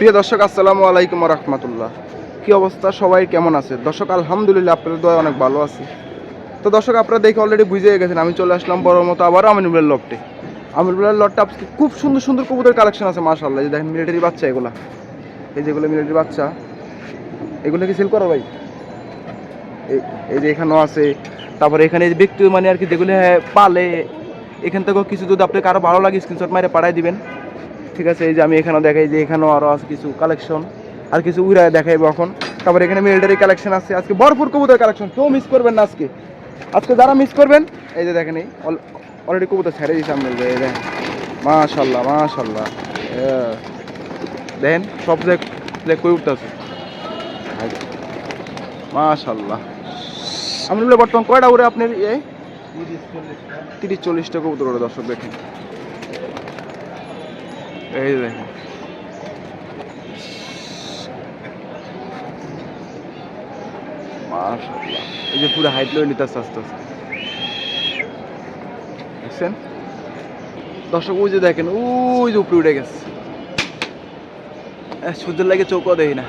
প্রিয় দর্শক আসসালামু আলাইকুম রহমতুল্লাহ কি অবস্থা? সবাই কেমন আছে? দর্শক আলহামদুলিল্লাহ আপনাদের দয়া অনেক ভালো আছে। তো দর্শক আপনারা দেখে অলরেডি বুঝে গেছেন আমি চলে আসলাম বড় মতো আবার আমিনুলের লটে। আমিনুলের লটটা আজকে খুব সুন্দর সুন্দর কবুতর কালেকশন আছে মাশাল্লাহ এই যে দেখেন মিলিটারি বাচ্চা এগুলা। এই যেগুলো মিলিটারি বাচ্চা এগুলো কি সেল করো ভাই? এই- যে এখানেও আছে। তারপরে এখানে ব্যক্তি মানে আর কি যেগুলো হ্যাঁ, পালে এখান থেকেও কিছু যদি আপনার কারও ভালো লাগে স্ক্রিনশট মারে পাঠাই দিবেন। ঠিক আছে, এই যে আমি এখানেও দেখাই যে এখানেও আরও আছে কিছু কালেকশন আর কিছু উড়ায় দেখাইবো এখন। তারপরে এখানে মিলিটারি কালেকশন আছে, আজকে ভরপুর কবুতর কালেকশন কেউ মিস করবেন না আজকে। আজকে যারা মিস করবেন, এই যে দেখেন এই অলরেডি কবুতর ছেড়ে দিয়েছে আমি এই দেখেন। মাশাল্লাহ মাশাল্লাহ। দেখেন, সব জায়গায় কই আছে। মাশাল্লাহ। আমি বলে বর্তমান কয়টা উড়ে আপনার এই তিরিশ, চল্লিশটা। কবুতর ওরে দর্শক দেখেন। এই দেখেন। এই যে পুরো হাইট লয়ে নিতে আস্তে আস্তে। দেখছেন? দর্শক, ওই যে দেখেন, ওই যে উপরে উঠে গেছে। সূর্যের লাগে চৌকও দেখি না।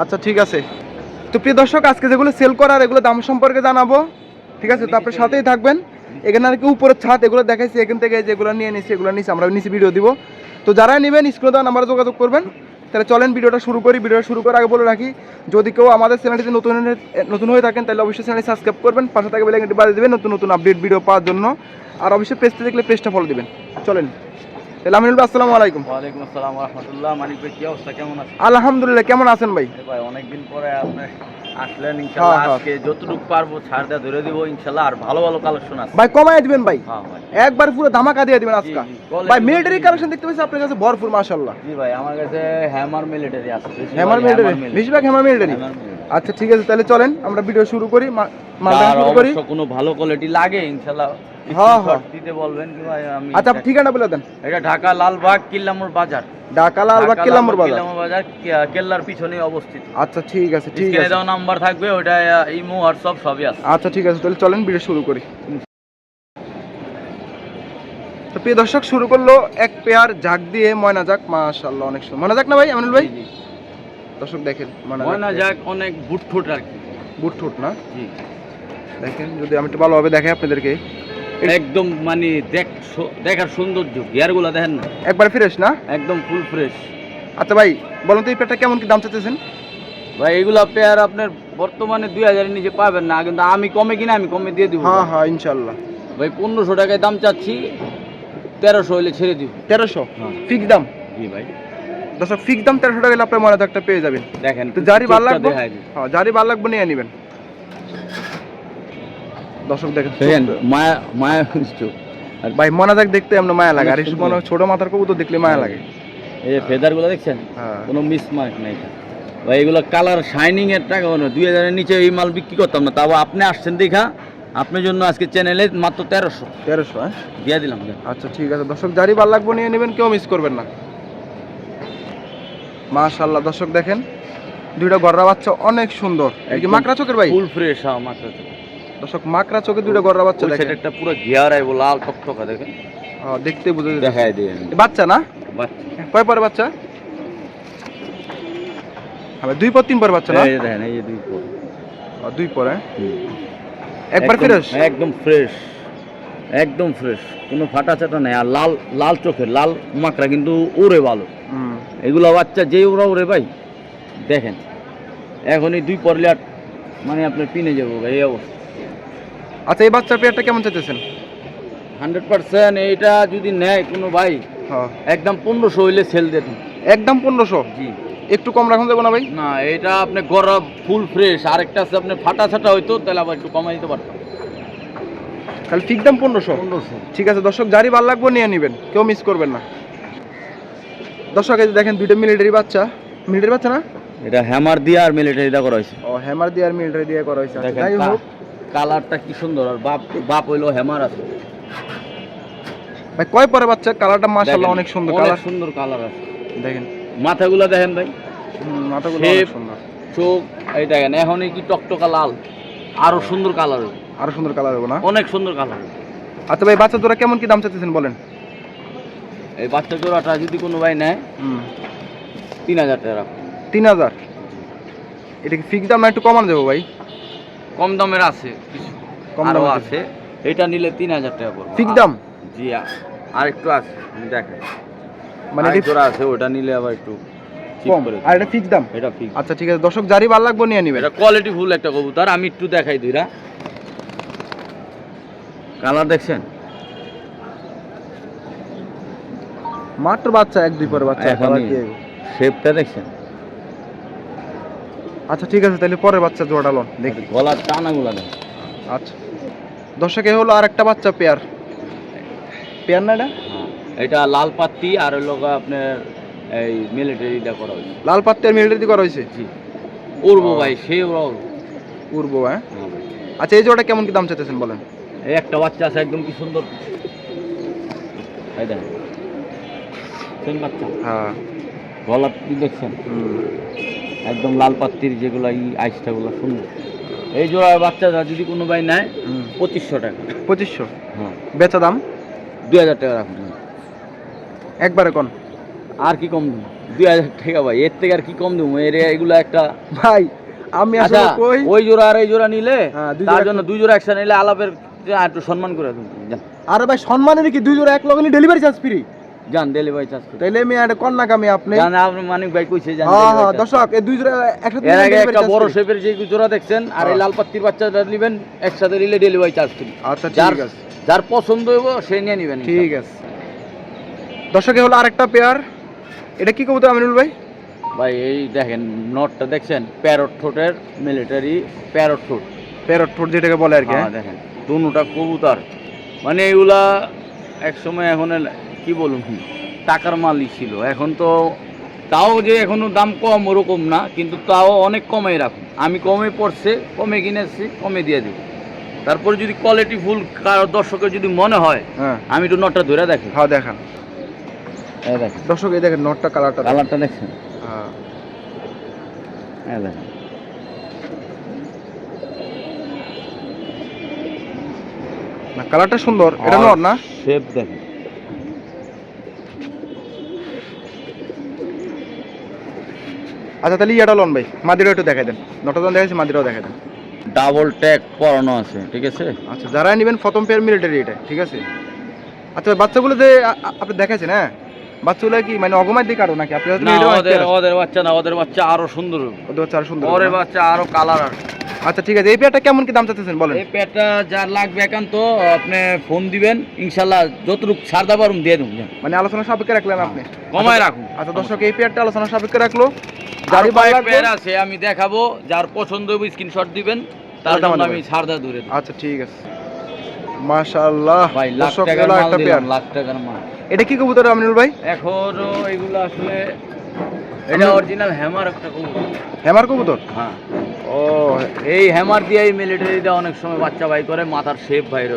আচ্ছা ঠিক আছে। তো প্রিয় দর্শক, আজকে যেগুলো সেল করার এগুলো দাম সম্পর্কে জানাব। ঠিক আছে? তারপরে সাথেই থাকবেন। এখানে আর কি উপরের ছাদ এগুলো দেখাইছি এখান থেকে যেগুলো নিয়ে নিছি এগুলো নিচে আমরা নিচে ভিডিও দিব। তো যারা নেবেন স্ক্রিনে দেওয়া নাম্বারে যোগাযোগ করবেন। তাহলে চলেন ভিডিওটা শুরু করি। ভিডিওটা শুরু করার আগে বলে রাখি যদি কেউ আমাদের চ্যানেলটিতে নতুন নতুন হয়ে থাকেন তাহলে অবশ্যই চ্যানেল সাবস্ক্রাইব করবেন। পাশে থাকা বেলাইকনটি বাজিয়ে দেবেন নতুন নতুন আপডেট ভিডিও পাওয়ার জন্য। আর অবশ্যই পেজটা দেখলে পেজটা ফলো দিবেন। চলেন। তাহলে আমিনুল ভাই আসসালামু আলাইকুম। ওয়ালাইকুম আসসালাম রহমতুল্লাহ। মানিক ভাই কি অবস্থা? কেমন আছে আলহামদুলিল্লাহ কেমন আছেন ভাই? ভাই অনেকদিন পরে আপনি আসলেন ইনশাল্লাহ হ্যাঁ, হ্যাঁ। আজকে যতটুকু পারব ছাড় দেওয়া ধরে দিব ইনশাআল্লাহ আর ভালো ভালো কালেকশন আছে। ভাই কমায় দিবেন ভাই। হ্যাঁ একবার পুরো ধামাকা দিয়ে দিবেন আজকে। ভাই মিলিটারি কালেকশন দেখতে পাচ্ছি আপনার কাছে ভরপুর মাশাআল্লাহ। জি ভাই আমার কাছে হ্যামার মিলিটারি আছে। হ্যামার মিলিটারি বেশিরভাগ হ্যামার মিলিটারি আচ্ছা ঠিক আছে তাহলে চলেন আমরা ভিডিও শুরু করি মালটা শুরু করি। কোনো ভালো কোয়ালিটি লাগে ইনশাল্লাহ। হ্যাঁ, হ্যাঁ। দিতে বলবেন কি ভাই আমি আচ্ছা ঠিকানা বলে দেন। এটা ঢাকা লালবাগ কিল্লামুর বাজার। ঢাকা লালবাগ ঢাকা বাজার। কিল্লামুর বাজার কেল্লার পিছনে অবস্থিত। আচ্ছা ঠিক আছে ঠিক আছে। দেওয়া নাম্বার থাকবে ওটা ইমো হোয়াটসঅ্যাপ সবই আছে। আচ্ছা ঠিক আছে তাহলে চলেন ভিডিও শুরু করি। তো প্রিয় দর্শক শুরু করল এক পেয়ার ঝাঁক দিয়ে ময়না যাক মাশাআল্লাহ অনেক সুন্দর। ময়না যাক না ভাই আমিনুল ভাই। দর্শক দেখেন ময়না যাক অনেক বুট ফুট আর কি। না? জি। দেখেন যদি আমি একটু ভালোভাবে দেখাই আপনাদেরকে। একদম মানে দেখ দেখার সৌন্দর্য গিয়ারগুলো দেখেন না। একবার ফ্রেশ না? একদম ফুল ফ্রেশ আচ্ছা ভাই বলুন তো এই পেয়ারটা কেমন কি দাম চাইতেছেন? ভাই এগুলো পেয়ার আপনার বর্তমানে দুই হাজারের নিচে পাবেন না কিন্তু আমি কমে কিনা আমি কমে দিয়ে দিব। হ্যাঁ হ্যাঁ ইনশাল্লাহ। ভাই পনেরোশো টাকায় দাম চাচ্ছি তেরোশো হলে ছেড়ে দিব। তেরোশো? হ্যাঁ। ফিক্স দাম? জি ভাই। দর্শক ফিক্স দাম তেরোশো টাকা হলে আপনার মনে একটা পেয়ে যাবেন। দেখেন তো যারই ভালো লাগবে হ্যাঁ যারই ভালো লাগবে নিয়ে নেবেন। দর্শক দেখেন মায়া মায়া চোখ। আর ভাই মনাজাক দেখতে এমন মায়া লাগে আর মনে হয় ছোট মাথার কবুতর দেখলে মায়া লাগে। এই যে ফেদার দেখছেন? হ্যাঁ। কোনো মিস মার্ক নাই ভাই এগুলো কালার শাইনিং এর টাকা মানে দুই হাজারের নিচে এই মাল বিক্রি করতাম না। তাও আপনি আসছেন দেখা আপনার জন্য আজকে চ্যানেলে মাত্র তেরোশো। তেরোশো হ্যাঁ? দিয়ে দিলাম আচ্ছা ঠিক আছে। দর্শক যারই ভালো লাগবে নিয়ে নেবেন কেউ মিস করবেন না। মাশাল্লাহ দর্শক দেখেন দুইটা গররা বাচ্চা অনেক সুন্দর। মাকড়া চোখের ভাই? ফুল ফ্রেশ হ্যাঁ মাত্র দর্শক মাকড়া চোখে দুইটা গররা বাচ্চা দেখেন। একটা পুরো ঘিয়ার আইব লাল টকটকা দেখেন? দেখতে বুঝে। দেখাই দিয়ে বাচ্চা না? বাচ্চা। কয় পরে বাচ্চা? হ্যাঁ দুই পর তিন পর বাচ্চা না? এই দেখেন এই দুই পর। দুই পর হ্যাঁ? একবার ফ্রেশ? একদম ফ্রেশ। একদম ফ্রেশ। কোনো ফাটা চাটা নেই। আর লাল লাল চোখের লাল মাকড়া কিন্তু ওরে ভালো। এগুলো বাচ্চা যেই ওরা ওরে ভাই দেখেন। এখনই দুই পরলে আর মানে আপনার পিনে যাব ভাই এই অবস্থা। আচ্ছা এই বাচ্চার পেয়ারটা কেমন চাইতেছেন? হান্ড্রেড পার্সেন্ট এইটা যদি নেয় কোনো ভাই হ্যাঁ। একদম পনেরোশো হইলে সেল দিত একদম পনেরোশো? জি। একটু কম রাখুন যাব না ভাই? না এটা আপনি গড়া ফুল ফ্রেশ আরেকটা আছে আপনি ফাটা ছাটা হইতো তাহলে আবার একটু কমাই দিতে পারতাম। তাহলে ঠিক দাম পনেরোশো? পনেরোশো। ঠিক আছে দর্শক যারই ভালো লাগবে নিয়ে নেবেন কেউ মিস করবেন না। দর্শক এই দেখেন দুইটা মিলিটারি বাচ্চা। মিলিটারি বাচ্চা না? এটা হ্যামার দিয়ে আর মিলিটারিটা করা হয়েছে। ও হ্যামার দিয়ে আর মিলিটারি দিয়ে করা হয়েছে। আচ্ছা, যাই হোক কালারটা কি সুন্দর আর বাপ বাপ হইল হ্যামার আছে। ভাই কয় পরে বাচ্চা? কালারটা মাশাআল্লাহ অনেক সুন্দর কালার। সুন্দর কালার আছে। দেখেন। মাথাগুলো দেখেন ভাই। মাথাগুলো অনেক সুন্দর। চোখ এই দেখেন এখনই কি টকটকা লাল। আরও সুন্দর কালার আরও সুন্দর কালার হবে না? অনেক সুন্দর কালার আচ্ছা ভাই বাচ্চা তোরা কেমন কি দাম চাইতেছেন বলেন? এই বাচ্চা জোড়াটা যদি কোনো ভাই নেয় হুম। তিন হাজার টাকা তিন হাজার? এটা কি ফিক্স দাম না একটু কমানো যাব ভাই? কম দামের আছে কিছু কম দামের আছে। এটা নিলে তিন হাজার টাকা পড়বে। ফিক্স দাম? জি আর একটু আছে আমি দেখেন মানে মানে জোড়া আছে ওটা নিলে আবার একটু cheap কম। করে আর এটা ফিক্স দাম? এটা ফিক্স আচ্ছা ঠিক আছে। দর্শক জারি ভালো লাগবে নিয়ে নিবেন। এটা কোয়ালিটি ফুল একটা কবুতর আমি একটু দেখাই দুইরা কালার দেখছেন? মাত্র বাচ্চা এক দুই পরে বাচ্চা এখনই। আবার কি এগো? শেপটা দেখছেন? আচ্ছা ঠিক আছে তাহলে পরের বাচ্চা জোড়াটা লন দেখি। গলার টানাগুলা দেখ আচ্ছা। দর্শক এ হলো আর একটা বাচ্চা পেয়ার। পেয়ার না এটা? হ্যাঁ, এটা লাল পাত্তি আর হলো আপনার এই মিলিটারিটা করা হয়েছে। লাল পাত্তি আর মিলিটারি করা হয়েছে? জি। উড়বো ভাই সে উড়বো হ্যাঁ? আচ্ছা এই জোড়াটা কেমন কি দাম চাইতেছেন বলেন? এই একটা বাচ্চা আছে একদম কি সুন্দর। এই দেখেন। সেম বাচ্চা। হ্যাঁ। গলার দেখছেন? হুম। একদম লাল পাত্তির যেগুলো এই আইসটাগুলো সুন্দর। এই জোড়ার বাচ্চাটা যদি কোনো ভাই নেয় পঁচিশশো টাকা। পঁচিশশো? হ্যাঁ। বেচা দাম? দুই হাজার টাকা রাখুন। একবারে কোন? আর কি কম দেবো? দুই হাজার টাকা ভাই এর থেকে আর কি কম দেবো? এর এগুলো একটা ভাই আমি আচ্ছা আসলে কই? ওই জোড়া আর এই জোড়া নিলে হ্যাঁ, তার জন্য দুই জোড়া একসাথে নিলে আলাপের একটু সম্মান করে দেবো। আরে ভাই সম্মানের কি? দুই জোড়া এক লগে ডেলিভারি চার্জ ফ্রি যান ডেলিভারি চার্জ তাইলে আমি আপনি? জান আপনি মানিক ভাই কইছে জান হ্যাঁ হ্যাঁ দর্শক এই দুই জোড়া একসাথে এর আগে একটা বড় শেপের যে জোড়া দেখছেন আর এই হ্যাঁ। লাল পাত্তির বাচ্চাটা নেবেন একসাথে নিলে ডেলিভারি চার্জ করি। আচ্ছা ঠিক আছে। যার পছন্দ হইব সে নিয়ে নেবেন ঠিক আছে। দর্শক হলো আরেকটা পেয়ার এটা কি কবুতর আমিনুল ভাই? ভাই এই দেখেন নটটা দেখছেন? প্যারট ঠোঁটের মিলিটারি প্যারট ঠোঁট। প্যারট ঠোঁট যেটাকে বলে আর কি হ্যাঁ হ্যাঁ? দেখেন দুটা কবুতর। মানে এগুলা এক সময় এখন কি বলুন? টাকার মালই ছিল। এখন তো তাও যে এখনও দাম কম ওরকম না কিন্তু তাও অনেক কমে রাখুন। আমি কমে পড়ছে কমে কিনেছি কমে দিয়ে দেবো। তারপরে যদি কোয়ালিটি ফুল কারও দর্শকের যদি মনে হয় হ্যাঁ। আমি একটু নটটা ধরে দেখি। হ্যাঁ দেখান। দর্শক এই দেখেন নটটা কালারটা কালারটা দেখছেন? হ্যাঁ। দেখেন। না কালারটা সুন্দর। এটা নর না? শেপ দেখেন। আচ্ছা তাহলে ইয়াটা লন ভাই মাদিরা একটু দেখাই দেন। নটা জন দেখাইছে মাদিরাও দেখাই দেন। ডাবল ট্যাগ পরানো আছে ঠিক আছে? আচ্ছা যারা নেবেন প্রথম পেয়ার মিলিটারি এটা ঠিক আছে? আচ্ছা বাচ্চাগুলো যে আপনি দেখাইছেন হ্যাঁ? বাচ্চাগুলো কি মানে অগমার দিকে আরও নাকি? আপনি ওদের ওদের বাচ্চা না ওদের বাচ্চা আরও সুন্দর ওদের বাচ্চা আরও সুন্দর ওরে না? বাচ্চা আরও কালার আর আচ্ছা ঠিক আছে এই পেয়ারটা কেমন কি দাম চাচ্ছেন বলেন। এই যার লাগবে একান্ত আপনি ফোন দিবেন ইনশাল্লাহ যতটুক পারুম দিয়ে দেবো মানে আলোচনা সাপেক্ষে রাখলেন আপনি? কমায় রাখুন। আচ্ছা দর্শক এই পেয়ারটা আলোচনা সাপেক্ষে রাখল। গাড়ি ভালো পেয়ার আছে আমি দেখাবো যার পছন্দ হবে স্ক্রিনশট দিবেন তার জন্য আমি ছাড়দা ধরে দেবো আচ্ছা ঠিক আছে। মাশাআল্লাহ ভাই লাখ টাকার মাল দিলাম লাখ টাকার মাল। এটা কি কবুতর আমিনুল ভাই? এখনও এগুলো আসলে এটা অরিজিনাল হ্যামার একটা কবুতর। হেমার কবুতর? হ্যাঁ। ও এই হ্যামার দিয়ে এই মিলিটারিতে অনেক সময় বাচ্চা বাই করে মাথার শেপ বাইরে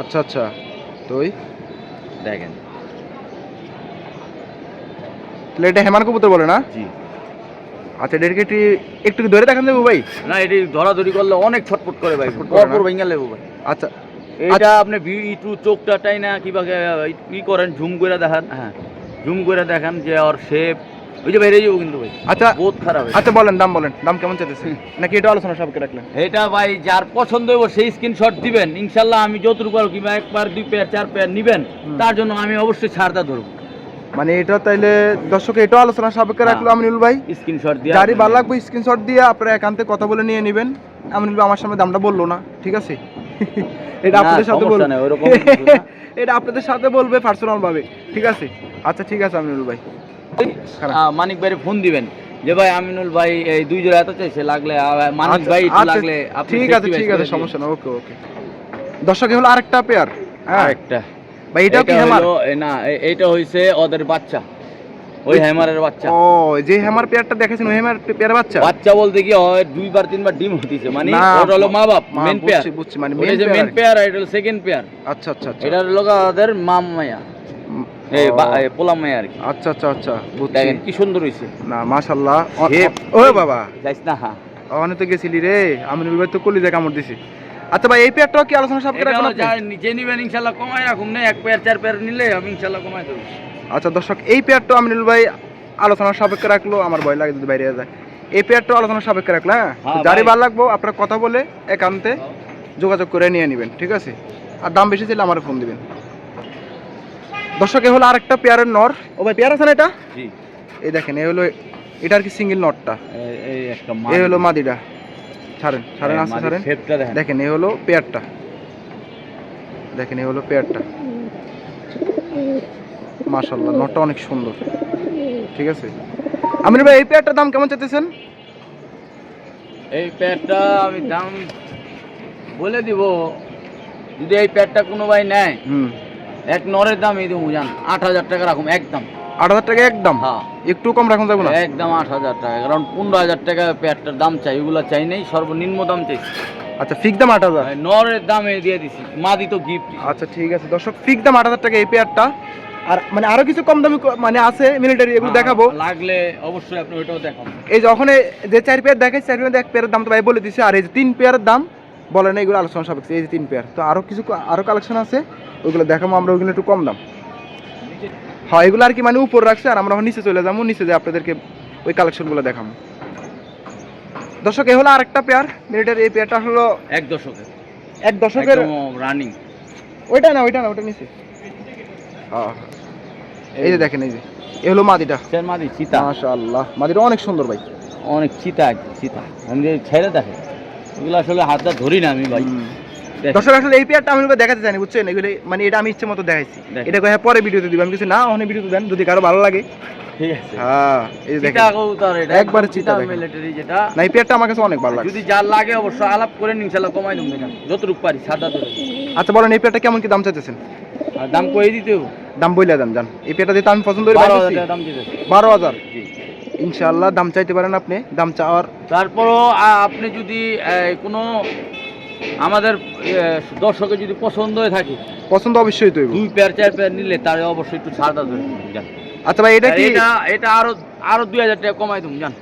আচ্ছা আচ্ছা। তো ওই? দেখেন। এটা হেমার কবুতর বলে না? জি। আচ্ছা এটাকে একটু একটু ধরে দেখান দেবো ভাই। না এটি ধরাধরি করলে অনেক ছটফট করে ভাই পরপর ভেঙে লেবো ভাই। আচ্ছা। এটা আপনি ভি- একটু চোখটা টাই না কীভাবে ই করেন ঝুম করে দেখান। হ্যাঁ। ঝুম করে দেখান যে ওর শেপ ওই যে বেরিয়ে যাব কিন্তু ভাই। আচ্ছা। বহুত খারাপ আচ্ছা বলেন দাম বলেন দাম কেমন চাইতেছে? নাকি এটা আলোচনা সাপেক্ষে রাখলেন? এটা ভাই যার পছন্দ হইব সেই স্ক্রিনশট দিবেন। ইনশাল্লাহ আমি যতটুকু পারব কিংবা একবার দুই পেয়ার চার পেয়ার নিবেন তার জন্য আমি অবশ্যই ছাড়টা ধরবো। মানে এটা তাইলে দর্শক এটাও আলোচনা সাপেক্ষে হ্যাঁ। রাখল আমিনুল ভাই। স্ক্রিনশট দিয়ে গাড়ি ভালো লাগবে স্ক্রিনশট দিয়ে আপনারা একান্তে কথা বলে নিয়ে নেবেন। আমিনুল ভাই আমার সামনে দামটা বলল না ঠিক আছে? এটা আপনাদের সাথে বলব। এটা আপনাদের সাথে বলবে পার্সোনাল ভাবে ঠিক আছে? আচ্ছা ঠিক আছে আমিনুল ভাই। মানিক ভাইয়ের ফোন দিবেন। যে ভাই আমিনুল ভাই এই দুই জোড়া এত চাইছে লাগলে মানিক আচ্ছা, ভাই আচ্ছা, লাগলে ঠিক আছে ঠিক আছে সমস্যা না ওকে ওকে। দর্শক হলো আরেকটা পেয়ার হ্যাঁ? আরেকটা। ভাই এটাও কি হ্যামার না এ- এইটা হইছে ওদের বাচ্চা। ওই হ্যামারের বাচ্চা। ও যে হ্যামার পেয়ারটা দেখেছেন ওই হ্যামার পেয়ার বাচ্চা? বাচ্চা বলতে কি হয় দুইবার তিনবার ডিম হতিছে মানে ওটা হলো মা বাপ মেন পেয়ার। বুঝছি, মানে যে মেন পেয়ার এটা হলো সেকেন্ড পেয়ার। আচ্ছা আচ্ছা আচ্ছা। এটা হলো ওদের মাম মায়া এই ও, বা- এই পোলাম মায়া আর কি। আচ্ছা আচ্ছা আচ্ছা দেখেন কি সুন্দর হইছে। না মাশাআল্লাহ। ও- ও বাবা। যাইস না হ্যাঁ তো গেছিলি রে। আমিনুল ভাই তো কলিজা কামড় দিছি। আচ্ছা ভাই এই পেয়ারটাও কি আলোচনা সাপেক্ষে রাখবেন আপনি? যা নিবেন ইনশাল্লাহ কমাই রাখুন না এক পেয়ার চার পেয়ার নিলে আমি ইনশাল্লাহ কমাই দেবো। আচ্ছা দর্শক এই পেয়ারটা আমিনুল ভাই আলোচনার সাপেক্ষে রাখল আমার ভয় লাগে যদি বাইরে যায়। এই পেয়ারটা আলোচনার সাপেক্ষে রাখল হ্যাঁ? হ্যাঁ, যারই ভালো লাগবো আপনার কথা বলে একান্তে যোগাযোগ করে নিয়ে নেবেন ঠিক আছে? আর দাম বেশি ছিল আমার ফোন দিবেন। দর্শক এ হলো আরেকটা পেয়ারের নর। ও ভাই পেয়ার আছে না এটা? জি। এই দেখেন এই হলো এটা আর কি সিঙ্গেল নটটা? এই হলো মাদিটা। ছাড়েন ছাড়েন আসতে ছাড়েন। দেখেন। এই হলো পেয়ারটা। দেখেন এই হলো পেয়ারটা। মাশাল্লাহ নটটা অনেক সুন্দর। ঠিক আছে? আমির ভাই এই পেয়ারটার দাম কেমন চাইতেছেন? এই প্যাডটা আমি দাম বলে দিব যদি এই প্যাডটা কোনো ভাই নেয় হুম। এক নরের দাম এই দেবো জান আট হাজার টাকা রাখুন একদম। আট হাজার টাকা একদম? হ্যাঁ। একটু কম রাখুন যাব না? একদম আট হাজার টাকা কারণ পনেরো হাজার টাকা প্যাডটার দাম চাই এগুলো চাই নেই সর্বনিম্ন দাম চাইছি আচ্ছা ফিক্স দাম আট হাজার? নরের দামে দিয়ে দিছি মাদি তো গিফট আচ্ছা ঠিক আছে। দর্শক ফিক্স দাম আট হাজার টাকা এই পেয়ারটা। আর মানে আরও কিছু কম দামি মানে আছে মিলিটারি এগুলো দেখাবো। লাগলে অবশ্যই আপনি ওইটাও দেখাবো এই যখন যে চার পেয়ার দেখাই চার পেয়ার এক পেয়ারের দাম তো ভাই বলে দিছে। আর এই যে তিন পেয়ারের দাম বলে না এগুলো আলোচনা সাপেক্ষে। এই যে তিন পেয়ার। তো আরও কিছু আরও কালেকশন আছে ওইগুলো দেখাবো আমরা ওইগুলো একটু কম দাম। হ্যাঁ এগুলো আর কি মানে উপর রাখছে আর আমরা নিচে চলে যাব নিচে যে আপনাদেরকে ওই কালেকশনগুলো দেখাবো। দর্শক এই হলো আরেকটা পেয়ার মিলিটারি এই পেয়ারটা হলো এক দশকে এক দশকের রানিং ওইটা না ওইটা না ওইটা নিচে। হ্যাঁ এই যে দেখেন এই যে। এই হলো মাদিটা। মাদি চিতা। মাশাআল্লাহ মাদিটা অনেক সুন্দর ভাই। অনেক চিতা চিতা। আমি ছেড়ে দেখে এগুলো আসলে হাতটা ধরি না আমি ভাই। দর্শক আসলে এই পেয়ারটা আমি দেখাতে চাইনি বুঝছেন? এগুলো মানে এটা আমি ইচ্ছে মতো দেখাইছি এটা কয়ে পরে ভিডিওতে দিব। আমি কিছু না ওখানে ভিডিওতে দেন যদি কারও ভালো লাগে। ঠিক আছে। হ্যাঁ এই দেখেন। এটা একবারে চিতা মিলিটারি যেটা। না এই পেয়ারটা আমার কাছে অনেক ভালো লাগে যদি যার লাগে অবশ্য আলাপ করে ইনশাল্লাহ কমাই দেবো না যতটুকু পারি সাদা ধরে। আচ্ছা বলেন এই পেয়ারটা কেমন কি দাম চাইতেছেন? দাম দিতে দাম বইলে দেন জান এই পেয়ারটা যেটা আমি পছন্দ করি দাম জি। ইনশাআল্লাহ দাম চাইতে পারেন আপনি দাম চাওয়ার। তারপরও আপনি যদি কোনো আমাদের এ, দর্শকের যদি পছন্দ হয়ে থাকে পছন্দ অবশ্যই তো দুই পেয়ার চার পেয়ার নিলে তার অবশ্যই একটু ধরে দিবেন, আচ্ছা ভাই এটা কি এটা এটা আরও আরও দুই হাজার টাকা কমাই দেবো জান।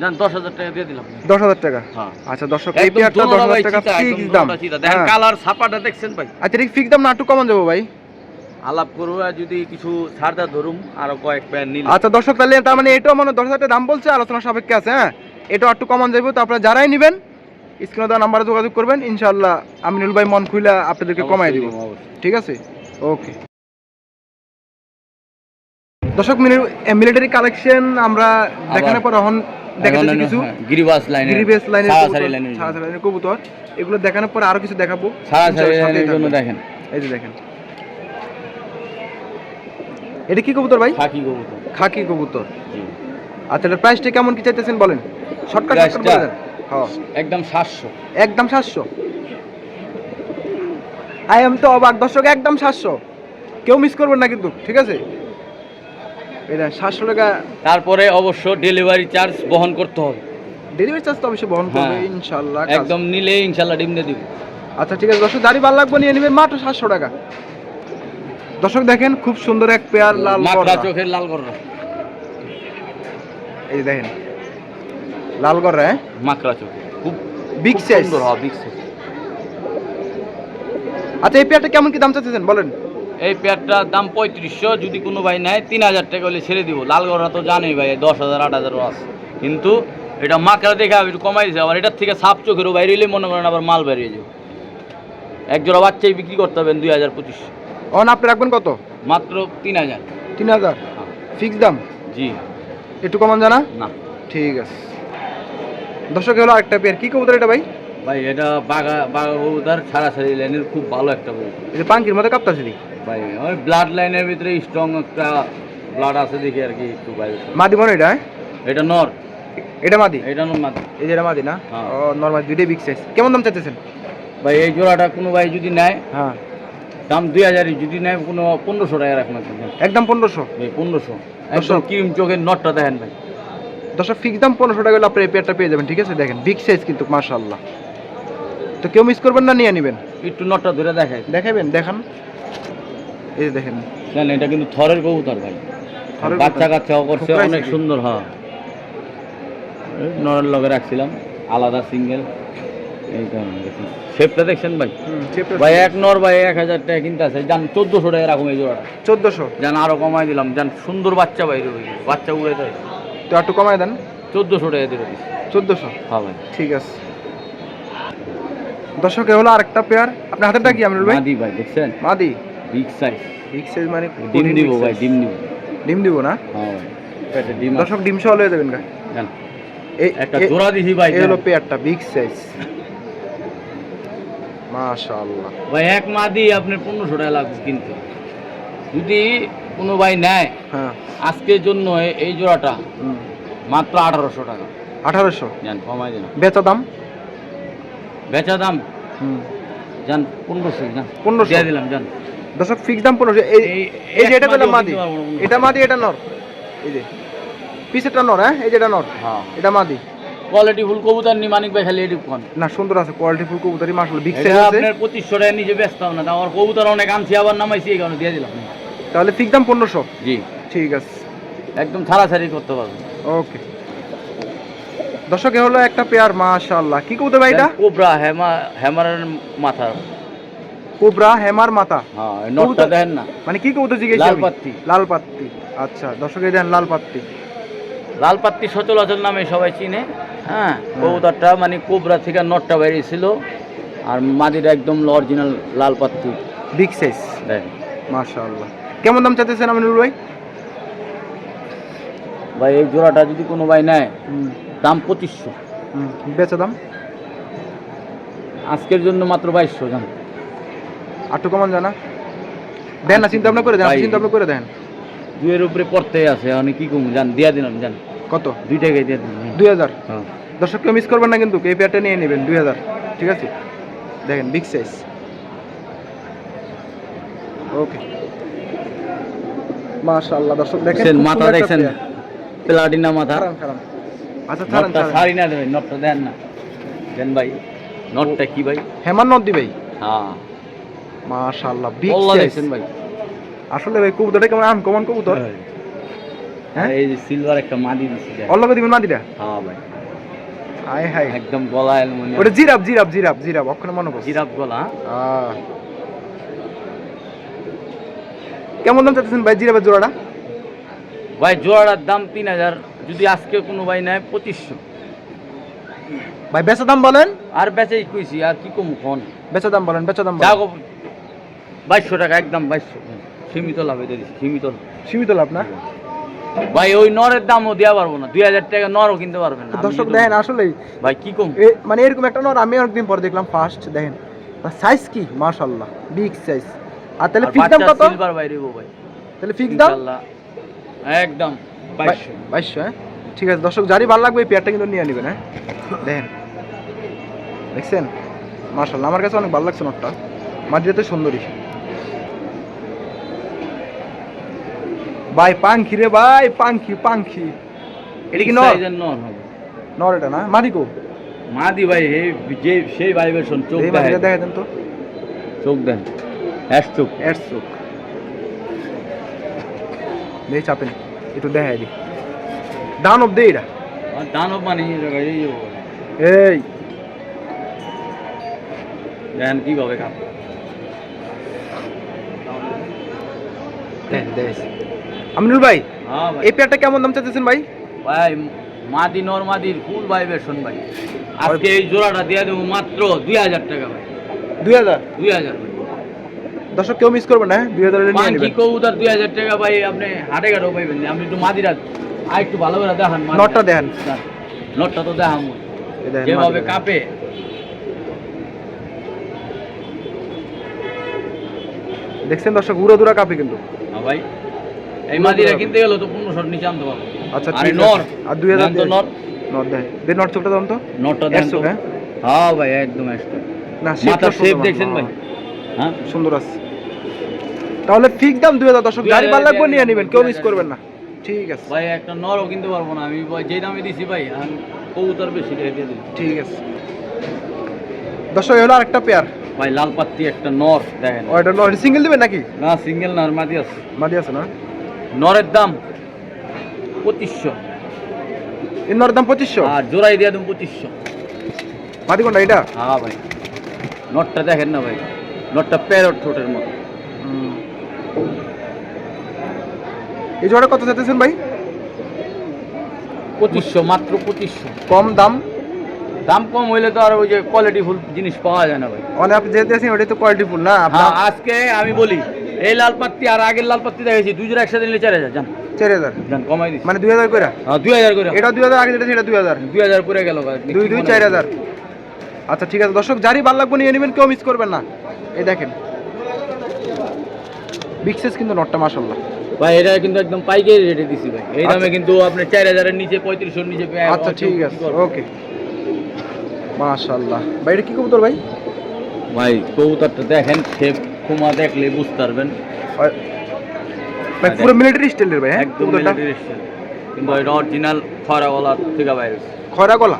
জান দশ হাজার টাকা দিয়ে দিলাম। দশ হাজার টাকা? হ্যাঁ। আচ্ছা দর্শক এই পেয়ারটা দশ হাজার টাকা ফিক্স দাম। দেখেন হ্যাঁ। কালার ছাপাটা দেখছেন ভাই? আচ্ছা ঠিক ফিক্স দাম না একটু কমন যাব ভাই। আলাপ করব যদি কিছু ছাড়টা ধরুম আরও কয়েক পেয়ার নিলে। আচ্ছা দর্শক তাহলে তার মানে এটাও মানে দশ হাজার টাকা দাম বলছে আলোচনা সাপেক্ষে আছে হ্যাঁ। এটাও একটু কমান যাইব তো আপনারা যারাই নেবেন স্ক্রিনে দেওয়া নাম্বারে যোগাযোগ করবেন। ইনশাআল্লাহ আমিনুল ভাই মন খুইলা আপনাদেরকে কমাই দিব। ঠিক আছে? ওকে। দর্শক মিলিটারি কালেকশন আমরা দেখানোর পর এখন কিছু। হ্যাঁ, গিরিবাস লাইনে গিরিবেস লাইনের সারাসারি লাইনের জন্য। লাইনের কবুতর। এগুলো দেখানোর পর আরও কিছু দেখাবো। সারাসারি লাইনের জন্য দেখেন। এই যে দেখেন। এটা কি কবুতর ভাই? খাকি কবুতর। খাকি কবুতর। আচ্ছা এটার প্রাইসটা কেমন কি চাইতেছেন বলেন? শর্টকাট শর্টকাট Price টা? বলে দেন। হ্যাঁ একদম সাতশো। একদম সাতশো। আই এম তো অবাক দর্শক একদম সাতশো। কেউ মিস করবেন না কিন্তু ঠিক আছে? এটা সাতশো টাকা। তারপরে অবশ্য ডেলিভারি চার্জ বহন করতে হবে। ডেলিভারি চার্জ তো অবশ্যই বহন করবে হ্যাঁ। ইনশাল্লাহ একদম নিলে ইনশাল্লাহ ডিম দিয়ে দিব। আচ্ছা ঠিক আছে দর্শক দাড়ি ভালো লাগবে নিয়ে নেবেন মাত্র সাতশো টাকা। দর্শক দেখেন খুব সুন্দর এক পেয়ার লাল চোখের লাল গররা এই দেখেন লাল গররা হ্যাঁ? মাকড়া চোখ খুব বিগ সাইজ সুন্দর হ্যাঁ বিগ সাইজ আচ্ছা এই পেয়ারটা কেমন কি দাম চাচ্ছেন? বলেন। এই পেয়ারটার দাম পঁয়ত্রিশশো যদি কোনো ভাই নেয় তিন হাজার টাকা হলে ছেড়ে দিব। লাল গররা তো জানেই ভাই দশ হাজার আট হাজারও আছে। কিন্তু এটা মাকড়া দেখে আমি একটু কমাই দিয়েছে আবার এটার থেকে সাপ চোখেরও বাইরে হইলে মনে করেন আবার মাল বেরিয়ে যাবে। এক জোড়া বাচ্চাই বিক্রি করতে হবেন দুই হাজার পঁচিশশো অন আপনি রাখবেন কত? মাত্র তিন হাজার। তিন হাজার? ফিক্স দাম? জি। একটু কমান জানা? না। ঠিক আছে। দর্শক হলো আরেকটা পেয়ার। কি কবুতর এটা ভাই? ভাই এটা বাগা বাগা কবুতর ছাড়াছাড়ি লাইনের খুব ভালো একটা কবুতর। যে পাঙ্কির মধ্যে কাপ্তাছি দেখি। ভাই ওই ব্লাড লাইনের ভিতরে স্ট্রং একটা ব্লাড আছে দেখি আর কি একটু বাইরে মাদি মনে এটা হ্যাঁ? এটা নর। এটা মাদি? এটা নর মাদি। এই যে এটা মাদি না? হ্যাঁ। ও নর্মাল দুইটাই বিগ সাইজ কেমন দাম চাইতেছেন? ভাই এই জোড়াটা কোনো ভাই যদি নেয় হ্যাঁ। দাম দুই হাজারই যদি নেয় কোনো পনেরোশো টাকা রাখুন একদম পনেরোশো। পনেরোশো। একদম। ক্রিম চোখের নটটা দেখেন ভাই। দর্শক ফিক্স দাম পনেরোশো টাকা হলে আপনি এই পেয়ারটা পেয়ে যাবেন ঠিক আছে? দেখেন বিগ সাইজ কিন্তু মাশাআল্লাহ। তো কেউ মিস করবেন না নিয়ে নেবেন। একটু নটটা ধরে দেখাই। দেখাবেন দেখান। এই যে দেখেন। জানেন এটা কিন্তু থরের কবুতর ভাই। বাচ্চা। কাচ্চাও করছে অনেক সুন্দর হ্যাঁ। নরের লগে রাখছিলাম আলাদা সিঙ্গেল এই কারণে দেখুন। শেপটা দেখছেন ভাই? ভাই এক নর ভাই এক হাজার টাকা কিনতে আছে যান চোদ্দোশো টাকা এরকম এই জোড়াটা। চোদ্দোশো। যান আরও কমাই দিলাম। যান সুন্দর বাচ্চা ভাই বাচ্চা উড়ে দেয় তো একটু কমাই দেন। চোদ্দোশো টাকা দিয়ে চোদ্দোশো? হ্যাঁ ভাই। ঠিক আছে। দর্শক এ হলো আরেকটা পেয়ার আপনার হাতেরটা কি আমিনুল ভাই? মাদি ভাই দেখছেন? মাদি। বিগ সাইজ বিগ সাইজ মানে ডিম দিব ভাই ডিম দিব। ডিম দিব না? হ্যাঁ ভাই। ডিম দর্শক ডিম সহ লয়ে দেবেন গা। যান এই একটা জোড়া দিছি ভাই এই হলো পেয়ারটা বিগ সাইজ মাশাআল্লাহ। ভাই এক মাদি আপনার পনেরোশো টাকা লাগবে কিনতে। যদি কোনো ভাই নেয়। হ্যাঁ। আজকের জন্য এই জোড়াটা মাত্র আঠারোশো টাকা। আঠারোশো? যান কমাই দিলাম। বেচা দাম? বেচা দাম? যান পনেরোশো যান 1500 দিয়ে দিলাম যান দর্শক ফিক্স দাম পনেরোশো। এই যে এটা পেলাম মাদি। এটা মাদি এটা নর। এই যে পিসেরটা নর হ্যাঁ? এই যে এটা নর। হ্যাঁ। এটা মাদি। কোয়ালিটি ফুল কবুতর নি মানিক ভাই খালি এটুকু কোন। না সুন্দর আছে কোয়ালিটি ফুল কবুতরি মাশাআল্লাহ এটা আছে। আপনার পঁচিশশো টাকা নিজে ব্যস্ত না আমার কবুতর অনেক আনছি আবার নামাইছি এই কারণে দিয়ে দিলাম। তাহলে ফিক্স দাম পনেরোশো? জি। ঠিক আছে। একদম ছাড়াছাড়ি করতে পারব। ওকে। দর্শক হলো একটা পেয়ার মাশাআল্লাহ। কি কবুতর ভাই এটা? কোবরা হেমা হেমারের মাথা। কোবরা হেমার মাথা? হ্যাঁ নটটা দেখেন না। মানে কি কবুতর জিজ্ঞেস লাল পাত্তি লাল পাত্তি আচ্ছা দর্শক এই দেন লাল পাত্তি লাল পাত্তি সচলাচল নামে সবাই চিনে। হ্যাঁ কবুতরটা মানে কোবরা থেকে নটটা বেরিয়েছিল। আর মাদিটা একদম অরিজিনাল লাল পাত্তি বিগ সাইজ দেখ মাশাআল্লাহ। কেমন দাম চাইতেছেন আমিনুল ভাই? ভাই এই জোড়াটা যদি কোনো ভাই নেয় দাম পঁচিশশো। হুম বেচা দাম? আজকের জন্য মাত্র বাইশশো জান। আটটু কমান জানা। দেন না চিন্তা ভাবনা করে দেন চিন্তা ভাবনা করে দেন। দুয়ের উপরে পড়তে আছে অনেক কি কম জান দিয়া দিলাম জান। কত? দুই টাকায় দিয়ে দিলাম দুই হাজার? হ্যাঁ। দর্শককে মিস করবেন না কিন্তু এই পেয়ারটা নিয়ে নেবেন দুই হাজার। ঠিক আছে? দেখেন বিগ সাইজ ওকে মাশাআল্লাহ দর্শক দেখেন মাথা পেয়ার। প্লাটিনা মাথা। আচ্ছা ছাড়েন না দেবেন নটটা দেন না। দেন ভাই নটটা কি ভাই? হেমান নদী ভাই। হ্যাঁ। মাশাআল্লাহ বিগ দেখছেন ভাই। আসলে ভাই কবুতরটা কেমন? আনকমন কবুতর। হ্যাঁ হ্যাঁ? এই যে সিলভার একটা মাদি দিছি দেখ। অল্লকে দিবেন মাদিটা? হ্যাঁ ভাই। আয় হাই একদম গলা অ্যালুমিনিয়াম। ওটা জিরাপ জিরাপ জিরাপ জিরাপ অক্ষরে মনে করছি জিরাফ গলা আহ। কেমন দাম চাচ্ছেন ভাই জিরাপের জোড়াটা? ভাই জোড়াটার দাম তিন হাজার যদি আজকে কোনো ভাই নেয় পঁচিশশো। ভাই বেচা দাম বলেন। আর বেচাই কইছি আর কি কম ফোন বেচা দাম বলেন বেচা দাম বাইশশো টাকা একদম বাইশশো। সীমিত লাভে দিয়ে দিচ্ছি সীমিত। সীমিত লাভ না? ভাই ওই নরের দামও দেওয়া পারব না। দুই হাজার টাকা নরও কিনতে পারবেন না দর্শক দেখেন আসলেই। ভাই কি কম? মানে এরকম একটা নর আমি অনেকদিন পরে দেখলাম ফার্স্ট দেখেন। সাইজ কি? মাশাআল্লাহ বিগ সাইজ আর তাহলে ফিক্স দাম কত? সিলভার বাইরে ভাই। তাহলে ফিক্স দাম? একদম বাইশশো। বাইশশো হ্যাঁ? ঠিক আছে দর্শক যারই ভালো লাগবে এই পেয়ারটা কিন্তু নিয়ে নেবেন হ্যাঁ? দেখেন দেখছেন? মাশাআল্লাহ আমার কাছে অনেক ভালো লাগছে নটটা। মাটিতে সুন্দরী ভাই পাঙ্খি রে ভাই পাঙ্খি পাঙ্খি এটা কি নর? নর এটা না? মাদিকো মাদি ভাই হে যে সেই ভাইব্রেশন চোখ দেখেন। তো। চোখ দেন চোখ। এর দেখি চাপেন একটু দেখাই দি। দানব দে এটা। দানব মানে এই দেখেন কীভাবে দেখ আমিনুল ভাই হ্যাঁ এই পেয়ারটা কেমন দাম চাইতেছেন ভাই? ভাই মাদি নর মাদির ফুল ভাইব্রেশন ভাই। আজকে এই জোড়াটা দিয়ে দেবো মাত্র দুই হাজার টাকা ভাই। দুই হাজার? দুই হাজার ভাই। দর্শক কেউ মিস করবেন না হ্যাঁ? দুই হাজার নিয়ে দুই টাকা ভাই আপনি হাটে ঘাটেও পাইবেন আপনি একটু মাদিরা আর একটু ভালো করে দেখান নটটা দেখান। নটটা তো দেখাম। যেভাবে। কাঁপে। দেখছেন দর্শক উড়ো দুরা কাপে কিন্তু। হ্যাঁ ভাই এই মাদিরা কিনতে গেলে তো পনেরোশো নিচে আনতে পারব। আচ্ছা আরে নর আর দুই হাজার নর নর। দেখ দে নর চোখটা দাম তো। নটটা দেন হ্যাঁ? হ্যাঁ ভাই একদম একশো না মাথা দেখছেন ভাই? হ্যাঁ? সুন্দর আছে। তাহলে ঠিক দাম দুই হাজার দর্শক গাড়ি ভালো লাগবে নিয়ে নেবেন কেউ। মিস করবেন না। ঠিক আছে। ভাই একটা নরও কিনতে পারব না আমি যে দামে দিছি ভাই কবুতর বেশি দিয়ে ঠিক আছে। দর্শক হলো আরেকটা পেয়ার ভাই লাল পাত্তি একটা নর দেখেন। ও এটা নর সিঙ্গেল দিবেন নাকি? না সিঙ্গেল নর মাদি আছে। মাদি আছে না? নরের দাম পঁচিশশো। এই নরের দাম পঁচিশশো? আর জোড়াই দিয়ে দেবো পঁচিশশো। মাটি কোনটা এটা? হ্যাঁ ভাই। নটটা দেখেন না ভাই। নটটা প্যারট ঠোঁটের মতো। এই জোড়া কত চাইতেছেন ভাই? পঁচিশশো মাত্র পঁচিশশো। কম দাম? দাম কম হইলে তো আর ওই যে কোয়ালিটি ফুল জিনিস পাওয়া যায় না ভাই। মানে আপনি যেতে আছেন ওটাই তো কোয়ালিটি ফুল না? হ্যাঁ আজকে আমি বলি এই লাল পাত্তি আর আগের লাল পাত্তি দেখেছি দুই জোড়া একসাথে নিলে চার হাজার জান। চার হাজার। জান কমাই দিচ্ছি মানে দুই হাজার করে হ্যাঁ দুই হাজার করে এটা দুই হাজার আগে যেটা সেটা দুই হাজার। দুই হাজার করে গেল ভাই। দুই দুই চার হাজার। আচ্ছা ঠিক আছে। দর্শক যারই ভালো লাগবে নিয়ে নেবেন কেউ মিস করবেন না। এই দেখেন। বিগ কিন্তু নটটা মাসাল্লাহ ভাই এটা কিন্তু একদম পাইকারি রেটে দিছি ভাই। এই দামে আচ্ছা। কিন্তু আপনি চার হাজারের নিচে পঁয়ত্রিশশোর নিচে আচ্ছা ঠিক আছে। ওকে। মাশাল্লাহ ভাই এটা কি কবুতর ভাই? ভাই কবুতরটা দেখেন শেপ কুমা দেখলে বুঝতে পারবেন। ভাই ভাই পুরো মিলিটারি স্টাইলের ভাই হ্যাঁ একদম military style। কিন্তু এটা অরিজিনাল খরা গলা থেকে হয়েছে। খয়রা গলা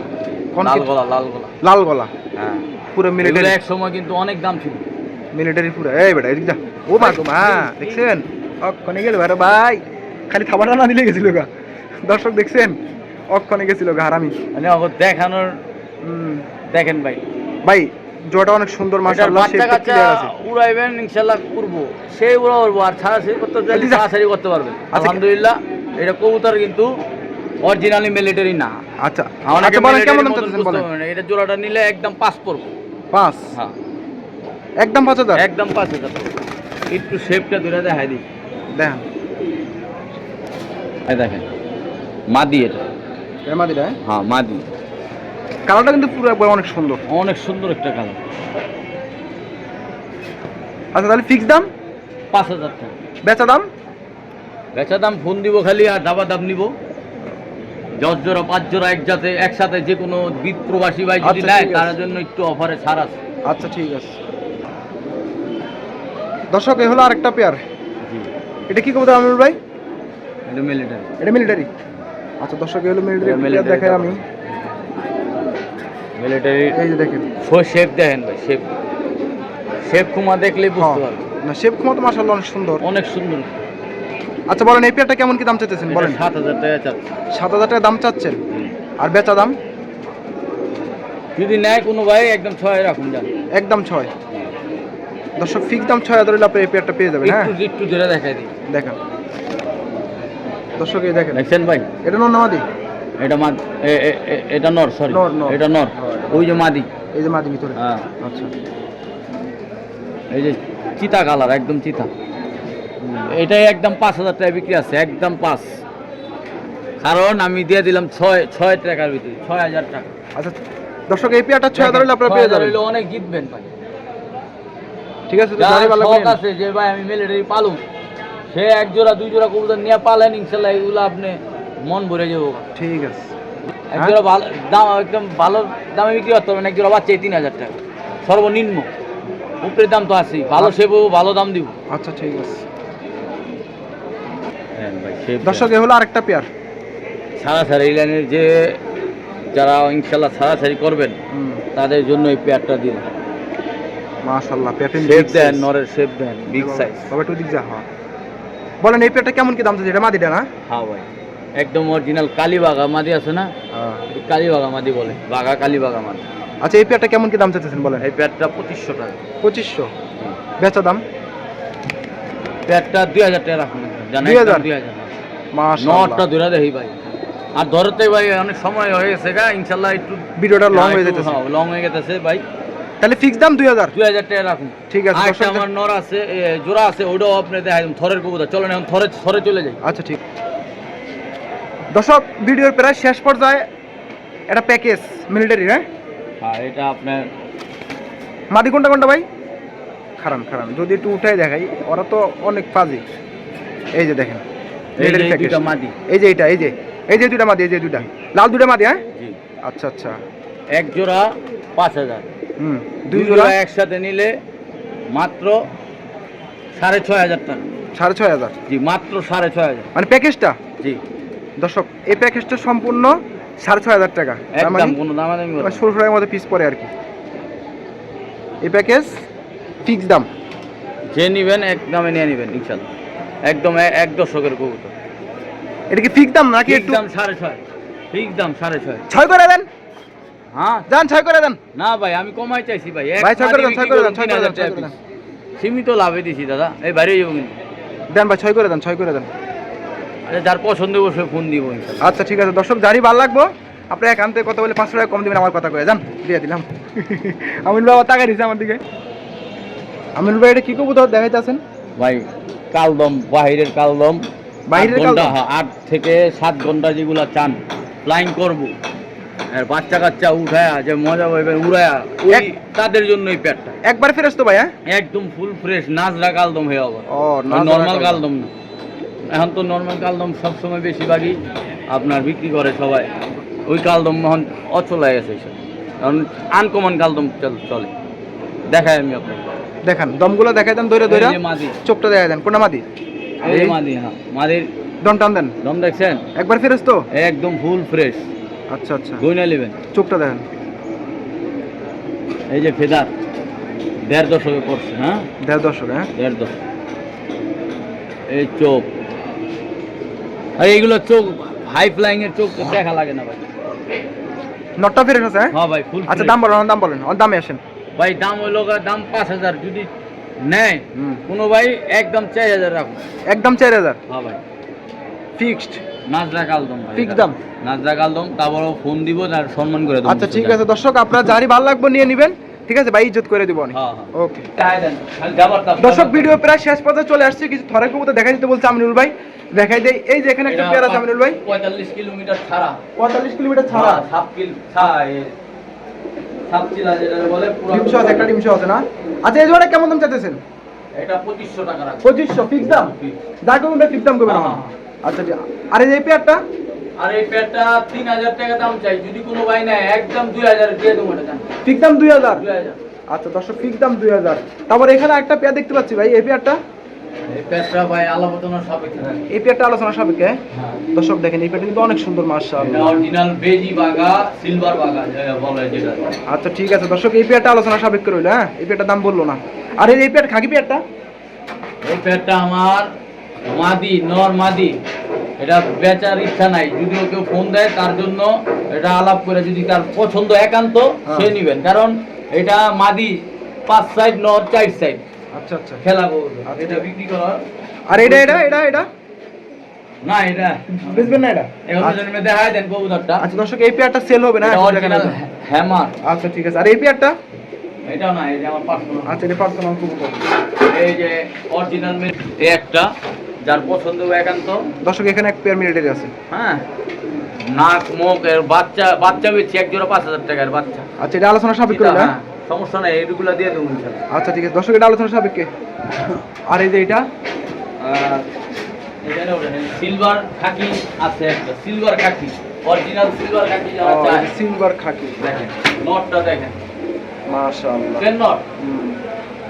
লাল গলা লাল গলা। লাল গলা হ্যাঁ। পুরো মিলিটারি এক সময় কিন্তু অনেক দাম ছিল। মিলিটারি পুরো। এই বেটা এদিক যা। ও মা দেখছেন? অক্ষণে গেল আরে ভাই খালি থাবাটা না দিলে গেছিল গা। দর্শক দেখছেন অক্ষণে গেছিল গা হারামি। মানে দেখানোর দেখেন ভাই। ভাই জোটা অনেক সুন্দর মাশাআল্লাহ বাচ্চা কাচ্চা উড়াইবেন ইনশাল্লাহ করব। সেই উড়া উড়বো আর ছাড়াছাড়ি করতে চাইলে আচ্ছা। ছাড়াছাড়ি করতে পারবেন। আচ্ছা। আলহামদুলিল্লাহ এটা কবুতর কিন্তু অরিজিনালি মিলিটারি না। আচ্ছা অনেকে আচ্ছা বলেন কেমন দাম বলেন। এটা জোড়াটা নিলে একদম পাঁচ পড়ব। পাঁচ? হ্যাঁ। একদম পাঁচ হাজার? একদম পাঁচ হাজার। একটু শেপটা ধরে দেখাই দিই। দেখেন। এই দেখেন। মাদি এটা। এর মাদিটা হ্যাঁ মাদি। কালারটা কিন্তু পুরো একবার অনেক সুন্দর। অনেক সুন্দর একটা কালার। আচ্ছা তাহলে ফিক্স দাম? পাঁচ হাজার টাকা। বেচা দাম? বেচা দাম ফোন দিব খালি আর দাবা দাম নিব। দশ জোড়া পাঁচ জোড়া এক জাতে একসাথে যে কোনো প্রবাসী ভাই যদি আচ্ছা, নেয় তার জন্য একটু অফারে ছাড় আছে। আচ্ছা ঠিক আছে। দর্শক এ হলো আরেকটা পেয়ার এটা কি কবুতর আমিরুল ভাই? এটা মিলিটারি এটা মিলিটারি আচ্ছা দর্শক হলো মিলিটারি দেখাই আমি। মিলিটারি এই যে দেখেন। ফো শেপ দেখেন ভাই শেপ শেপ কুমা দেখলেই বুঝতে হ্যাঁ। পারবে না শেপ ক্ষমতা মাশাআল্লাহ অনেক সুন্দর। অনেক সুন্দর। আচ্ছা বলেন এই পেয়ারটা কেমন কি দাম চাইতেছেন বলেন। সাত হাজার টাকা চাচ্ছে। সাত হাজার টাকা দাম চাচ্ছেন? আর বেচা দাম? যদি নেয় কোনো ভাই একদম ছয় রাখুন যান একদম ছয়। দর্শক ফিক্স দাম ছয় হাজার হলে আপনি এই পেয়ারটা পেয়ে যাবেন হ্যাঁ? একটু ধরে দেখাই দিই। দেখেন। দর্শক এই দেখেন। দেখছেন ভাই? এটা নন নামাদি এটা এটা নর সরি নর, নর। এটা নর। ওই যে মাদি। এই যে মাদি ভিতরে। হ্যাঁ। আচ্ছা। এই যে চিতা কালার একদম চিতা। এটাই একদম পাঁচ হাজার টাকা বিক্রি আছে একদম পাঁচ। কারণ আমি দিয়ে দিলাম ছয় ছয় টাকার ভিতরে ছয় হাজার টাকা। আচ্ছা দর্শক এই পেয়ারটা ছয় হাজার হলে আপনারা পেয়ে যাবেন। অনেক জিতবেন ভাই। ঠিক আছে যার শখ আছে যে ভাই আমি মিলিটারি পালুম সে এক জোড়া দুই জোড়া কবুতর নিয়ে পালেন ইনশাল্লাহ এগুলো আপনি মন ভরে যাব। ঠিক আছে। এক হ্যাঁ? জোড়া ভালো দাম একদম ভালো দামে বিক্রি করতে পারবেন এক জোড়া বাচ্চা তিন হাজার টাকা। সর্বনিম্ন। উপরের দাম তো আছেই ভালো সেবো ভালো দাম দিব। আচ্ছা ঠিক আছে। দর্শক দর্শক এ হলো আরেকটা পেয়ার। সারাসারি এই লাইনের যে যারা ইনশাল্লাহ সারাসারি করবেন তাদের জন্য এই পেয়ারটা দিন মাশাআল্লাহ পেয়ারটা শেপ দেন নরের শেপ দেন বিগ সাইজ দিক যা হ্যাঁ। বলেন এই পেয়ারটা কেমন কি দাম চাচ্ছে এটা মাদিটা না? হ্যাঁ ভাই একদম অরিজিনাল কালীবাগা মাদি আছে না? এই কালীবাগা মাদি বলে বাগা কালীবাগা মাদি। আচ্ছা এই পেয়ারটা কেমন কি দাম চাচ্ছেন বলেন? এই পেয়ারটা পঁচিশশো টাকা। পঁচিশশো। বেচা দাম? পেয়ারটা দুই হাজার টাকা রাখুন জানেন 2000? দুই হাজার। নটটা ধরে দেখি ভাই। আর ধরতে ভাই অনেক সময় হয়ে গেছে গা ইনশাল্লাহ একটু ভিডিওটা লং হয়ে যেতেছে লং হয়ে গেছে ভাই। তাহলে ফিক্স দাম দুই হাজার। দুই হাজার টাকা রাখুন। ঠিক আছে আরেকটা আমার নর আছে জোড়া আছে ওটাও আপনি দেখাই থরের কবুতর। চলেন এখন থরে থরে চলে যাই। আচ্ছা ঠিক। দর্শক ভিডিওর প্রায় শেষ পর্যায়ে একটা প্যাকেজ মিলিটারি হ্যাঁ? হ্যাঁ এটা আপনার মাদি কোনটা কোনটা ভাই? খারান খারান। যদি একটু উঠাই দেখাই ওরা তো অনেক ফাজি। এই যে দেখেন মাদি। এই যে এটা এই যে এই যে দুইটা মাদি এই যে দুইটা। লাল দুইটা মাদি হ্যাঁ? জি। আচ্ছা আচ্ছা। এক জোড়া পাঁচ হাজার। হুম দুই জোড়া? একসাথে নিলে মাত্র সাড়ে ছয় হাজার টাকা। সাড়ে ছয় হাজার? জি মাত্র সাড়ে ছয় হাজার। মানে প্যাকেজটা? জি। দর্শক এই প্যাকেজটা সম্পূর্ণ সাড়ে ছয় হাজার টাকা। মানে একদম কোনো দামাদামি করবেন না। টাকার মধ্যে পিস পড়ে আর কি। এই প্যাকেজ ফিক্স দাম। যে নিবেন এক দামে নিয়ে নিবেন ইনশাল্লাহ একদম এক দশকের কবুতর। এটা কি ফিক্স দাম নাকি একটু? দাম সাড়ে ছয়। ঠিক দাম সাড়ে ছয়। ছয় করে দেন। হ্যাঁ যান ছয় করে দেন। না ভাই আমি কমাই চাইছি ভাই। ভাই, ছয় করে দেন, ছয় করে দেন, ছয় করে দেন। সীমিত লাভে দিছি দাদা। এই বাইরে যাব কিন্তু। দেন ভাই ছয় করে দেন ছয় করে দেন। যার পছন্দ হবে সে ফোন দিব আচ্ছা ঠিক আছে। দর্শক যারই ভালো লাগবো আপনি বলে পাঁচশো টাকা কম দিবেন আমার কথা কয়ে। যান দিয়ে দিলাম। আমিন বাবা টাকা দিছে আমার দিকে। আমিন ভাই এটা কি কবুতর দেখাইতেছেন? ভাই কালদম বাহিরের কালদম। বাহিরের আট ঘণ্টা? হ্যাঁ, আট থেকে সাত ঘণ্টা যেগুলা চান ফ্লাইং করব। বাচ্চা কাচ্চা উঠায়া যে মজা পাইবেন উড়ায়া ওই তাদের জন্য এই প্যাটটা একবার ফেরত তো ভাই হ্যাঁ? একদম ফুল ফ্রেশ নাজরা কালদম হয়ে আবার। ও নর্মাল কালদম। না। এখন তো নর্মাল কালদম সবসময় বেশিরভাগই আপনার বিক্রি করে সবাই। ওই কালদম এখন অচল হয়ে গেছে এইসব। কারণ আনকমন কালদম চল- চলে। দেখাই আমি আপনাকে। দেখান দমগুলো দেখাই দেন এই যে মাদি। চোখটা দেখাই দেন কোনটা মাদি? এই মাদি হ্যাঁ মাদির দম টান দেন। দম দেখছেন? একবার ফেরত তো একদম ফুল ফ্রেশ আচ্ছা আচ্ছা। গইনা নেবেন চোখটা দেখেন। এই যে ফেদার দেড় দশকে করছে হ্যাঁ? দেড় দর্শক হ্যাঁ? দেড় দশক এই চোখ। আর এইগুলো চোখ হাই ফ্লাইং এর চোখ দেখা লাগে না ভাই। নটটা ফেরত আছে হ্যাঁ? ভাই ফুল আচ্ছা দাম বলেন দাম বলেন ওর দামে আসেন। ভাই দাম হইল গা দাম পাঁচ হাজার যদি নেয়। কোনো ভাই একদম চার হাজার রাখুন। একদম চার হাজার? হ্যাঁ ভাই। ফিক্সড নাজরা কালদম ভাই। দাম? নাজরা কালদম তারপরও ফোন দিব আর সম্মান করে আচ্ছা ঠিক আছে দর্শক আপনার যারই ভালো লাগবে নিয়ে নেবেন ঠিক আছে ভাই ইজ্জত করে দিব হ্যাঁ হ্যাঁ। ওকে। দর্শক ভিডিও প্রায় শেষ পর্যায়ে চলে আসছে কিছু থরে কবুতর দেখাই দিতে বলছে আমিনুল ভাই। দেখাই দেই এই যে এখানে একটা পেয়ারা আছে আমিনুল ভাই। পঁয়তাল্লিশ কিলোমিটার ছাড়া। পঁয়তাল্লিশ কিলোমিটার ছাড়া। হ্যাঁ, কিল ছাড়া সাত চিলা যেটা বলে পুরো ডিমশো আছে একটা ডিমশো আছে না? আচ্ছা এই জোড়া কেমন দাম চাইতেছেন? এটা পঁচিশশো টাকা রাখবে পঁচিশশো ফিক্স দাম? যা করবেন ভাই ফিক্স দাম করবেন আমার। হ্যাঁ। আচ্ছা ঠিক আর এই পেয়ারটা? আর এই প্যাডটা তিন হাজার টাকা দাম চাই। যদি কোনো ভাই নেয় একদম দুই হাজার দিয়ে দেবো জান দাম দুই হাজার? দুই হাজার। আচ্ছা দর্শক ফিক্স দাম দুই হাজার। তারপর এখানে একটা পেয়ার দেখতে পাচ্ছি ভাই এই পেয়ারটা? এই পেয়ারটা আলোচনা সাপেক্ষে। হ্যাঁ। দর্শক দেখেন এই পেয়ারটা কিন্তু অনেক সুন্দর আচ্ছা ঠিক আছে। দর্শক এই পেয়ারটা আলোচনা সাপেক্ষ রইল হ্যাঁ? এই পেয়ারটার দাম বলল না। আর এই এই পেয়ার খাকি পেয়ারটা? এই প্যাডটা আমার মাদি নর মাদি এটা বেচার ইচ্ছা নাই। যদি ও কেউ ফোন দেয় তার জন্য এটা আলাপ করে যদি তার পছন্দ একান্ত সে হ্যাঁ। নিবেন। কারণ এটা মাদি পাঁচ সাইড নর চার সাইড আচ্ছা আচ্ছা। খেলা করবে এটা বিক্রি করার আর এটা এটা এটা এটা? না এটা। বুঝবেন না এটা? এখন জন্য দেখায় দেন কবুতরটা। আচ্ছা দর্শক এই পেয়ারটা সেল হবে না। হ্যামার আচ্ছা ঠিক আছে। আর এই পেয়ারটা এটা না এই যে আমার পার্সোনাল আচ্ছা এটা পার্সোনাল কবুতর এই যে অরিজিনাল একটা যার পছন্দ একান্ত। দর্শক এখানে এক পেয়ার মিলিটারি আছে। হ্যাঁ। নাক মুখ এর বাচ্চা বাচ্চা বেচছি এক জোড়া পাঁচ হাজার টাকার বাচ্চা। আচ্ছা এটা আলোচনা সাপেক্ষ রইল হ্যাঁ সমস্যা নাই এইগুলা দিয়ে দেবো আচ্ছা ঠিক আছে। দর্শক এটা আলোচনা সাপেক্ষে। আর এই যে এটা? সিলভার খাকি আছে একটা। সিলভার খাকি। অরিজিনাল সিলভার খাকি যারা চায়। সিলভার খাকি। দেখেন নটটা দেখেন। মাশাআল্লাহ। কেন নট।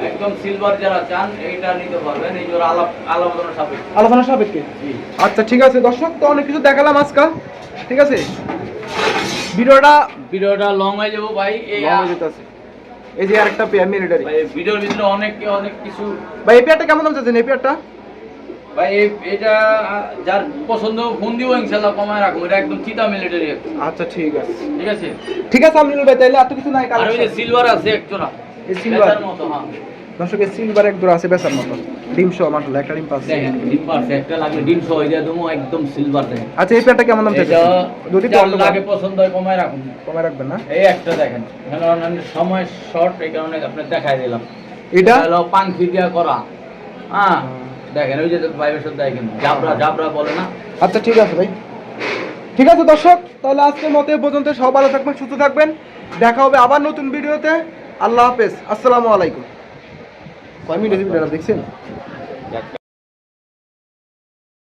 একদম সিলভার যারা চান এইটা নিতে পারবেন। এই আলাপ আলাপনা সাপেক্ষে। আলোচনা সাপেক্ষে? আচ্ছা ঠিক আছে দর্শক তো অনেক কিছু দেখালাম আজকাল। ঠিক আছে? ভিডিওটা ভিডিওটা লং হয়ে যাব ভাই। এই লং হয়ে যেতেছে এই যে আরেকটা পেয়ার মিলিটারি ভাই ভিডিওর ভিতরে অনেক অনেক কিছু ভাই এই পেয়ারটা কেমন দাম চাচ্ছেন এই পেয়ারটা ভাই এটা যার পছন্দ ফোন দিব কমায় রাখব। এটা একদম চিতা মিলিটারি আচ্ছা ঠিক আছে। ঠিক আছে? ঠিক আছে আমিনুল ভাই তাইলে আর তো কিছু নাই ওই সিলভার আছে এক জোড়া। এই সিলভার মতো হ্যাঁ। দর্শক সিলভার এক দূর আছে বেচার মতো। ডিম সহ মাশাআল্লাহ একটা ডিম পাচ্ছে। দেখেন ডিম পারছে একটা লাগবে ডিম সহ দিয়ে দেবো একদম সিলভার দেখেন। আচ্ছা এই পেয়ারটা কেমন দাম এটা চাচ্ছেন যদি যার লাগে পছন্দ হয় কমায় রাখুন। কমে রাখবেন না? এই একটা দেখেন এখানে অন্যান্য সময় শর্ট এই কারণে আপনি দেখাই দিলাম। এটা? হলো পাংখি দিয়া করা। হ্যাঁ দেখেন ওই যে ভাইবের সাথে দেখেন জাবরা জাবরা বলে না? আচ্ছা ঠিক আছে ভাই। ঠিক আছে দর্শক তাহলে আজকের মতো পর্যন্ত সব ভালো থাকবেন সুস্থ থাকবেন। দেখা হবে আবার নতুন ভিডিওতে। আল্লাহ হাফেজ। আসসালামু আলাইকুম। কয় মিনিট ভিডিওটা দেখছেন?